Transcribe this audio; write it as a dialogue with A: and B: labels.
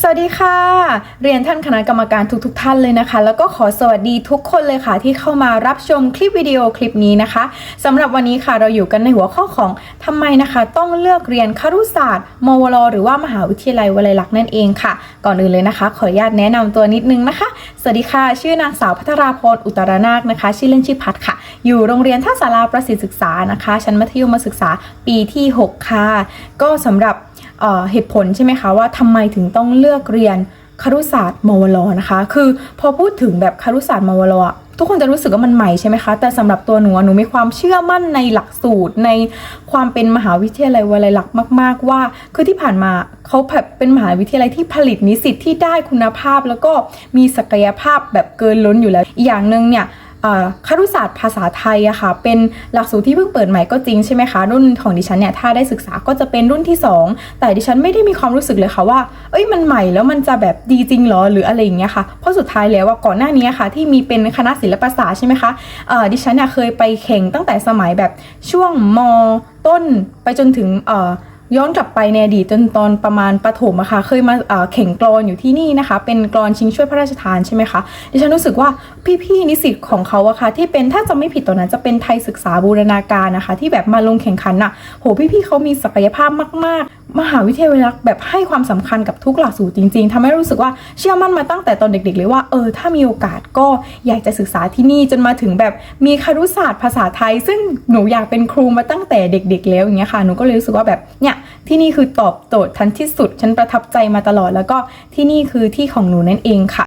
A: สวัสดีค่ะ เรียนท่านคณะกรรมการทุกๆทท่านเลยนะคะ แล้วก็ขอสวัสดีทุกคนเลยค่ะที่เข้ามารับชมคลิปวิดีโอคลิปนี้นะคะสำหรับวันนี้ค่ะเราอยู่กันในหัวข้อของทำไมนะคะ ต้องเลือกเรียนครุศาสตร์มวลหรือว่ามหาวิทยาลัยวลัยลักษณ์นั่นเองค่ะ ก่อนอื่นเลยนะคะ ขออนุญาตแนะนำตัวนิดนึงนะคะ สวัสดีค่ะ ชื่อนางสาวพัทราพรอุตรนาคนะคะ ชื่อเล่นชื่อพัดค่ะ อยู่โรงเรียนท่าสาราประสิทธิศึกษานะคะ ชั้นมัธยมศึกษาปีที่หกค่ะ ก็สำหรับ เหตุผลใช่ไหมคะว่าทำไมถึงต้องเลือกเรียนครุศาสตร์มวลนะคะ คือพอพูดถึงแบบครุศาสตร์มวลทุกคนจะรู้สึกว่ามันใหม่ใช่ไหมคะ แต่สำหรับตัวหนูหนูมีความเชื่อมั่นในหลักสูตรในความเป็นมหาวิทยาลัยวลัยหลักมาก ๆ ว่า คือที่ผ่านมาเขาแบบเป็นมหาวิทยาลัยที่ผลิตนิสิตที่ได้คุณภาพ แล้วก็มีศักยภาพแบบเกินล้นอยู่แล้ว อีกอย่างหนึ่งเนี่ย เอ่อครุศาสตร์ภาษาไทยอะค่ะ เป็นหลักสูตรที่เพิ่งเปิดใหม่ก็จริงใช่ไหมคะ รุ่นของดิฉันเนี่ยถ้าได้ศึกษาก็จะเป็นรุ่นที่ 2 แต่ดิฉันไม่ได้มีความรู้สึกเลยค่ะว่า เอ้ยมันใหม่แล้วมันจะแบบดีจริงเหรอหรืออะไรอย่างเงี้ยค่ะ เพราะสุดท้ายแล้วว่าก่อนหน้านี้ค่ะ ที่มีเป็นคณะศิลปศาสตร์ใช่ไหมคะดิฉันเนี่ยเคยไปแข่งตั้งแต่สมัยแบบช่วงมต้นไปจนถึงเอ่อ ย้อนกลับไปในอดีตจนตอนประมาณประถมอะค่ะเคยมาเอ่อแข่งกรอนอยู่ที่นี่นะคะ เป็นกรอนชิงช่วยพระราชทานใช่ไหมคะดิฉันรู้สึกว่าพี่ๆนิสิตของเขาอะค่ะที่เป็นถ้าจะไม่ผิดตอนนั้นจะเป็นไทยศึกษาบูรณาการนะคะ ที่แบบมาลงแข่งขันอะโหพี่ๆเขามีศักยภาพมาก ๆมหาวิทยาลัยลักษ์แบบให้ความสำคัญกับทุกหลักสูตรจริง ๆทำให้รู้สึกว่าเชื่อมั่นมาตั้งแต่ตอนเด็ก ๆ เลยว่าเออถ้ามีโอกาสก็อยากจะศึกษาที่นี่จนมาถึงแบบมีครุศาสตร์ภาษาไทย ซึ่งหนูอยากเป็นครูมาตั้งแต่เด็ก ๆ แล้วอย่างเงี้ยค่ะหนูก็เลยรู้สึกว่าแบบเนี่ยที่นี่คือตอบโจทย์ทันที่สุดฉันประทับใจมาตลอด แล้วก็ที่นี่คือที่ของหนูนั่นเองค่ะ